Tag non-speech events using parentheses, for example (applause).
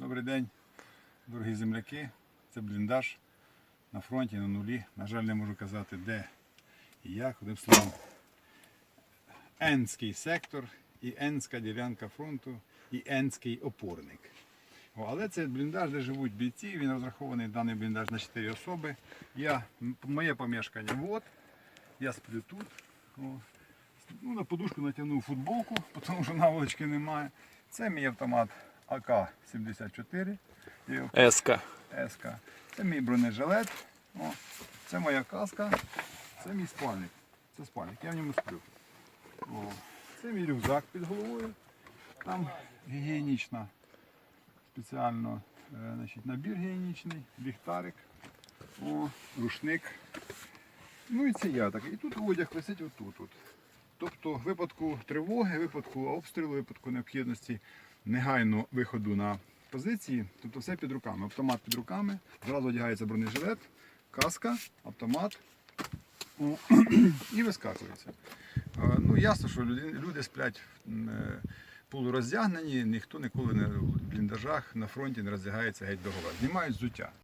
Добрий день, дорогі земляки. Це бліндаж на фронті, на нулі. На жаль, не можу казати, де і як. Одним словом, Енський сектор і Енська ділянка фронту і Енський опорник. Але це бліндаж, де живуть бійці. Він розрахований даний бліндаж на 4 особи. Я, моє помешкання от. Я сплю тут. О. Ну, на подушку натягнув футболку, (laughs) тому що наволочки немає. Це мій автомат АК-74. Я його СК. Це мій бронежилет. О, це моя каска. Це мій спальник. Це спальник, я в ньому сплю. О, це мій рюкзак під головою. Там гігієнічна спеціально е, значить, набір гігієнічний, ліхтарик, о, рушник. Ну і це я так. І тут одяг висить отут. От. Тобто в випадку тривоги, випадку обстрілу, випадку необхідності негайно виходу на позиції, тобто все під руками. Автомат під руками, зразу одягається бронежилет, каска, автомат (clears throat) і вискакується. Ну, ясно, що люди, сплять е, полуроздягнені, ніхто ніколи не в бліндажах на фронті не роздягається геть до гола. Знімають взуття.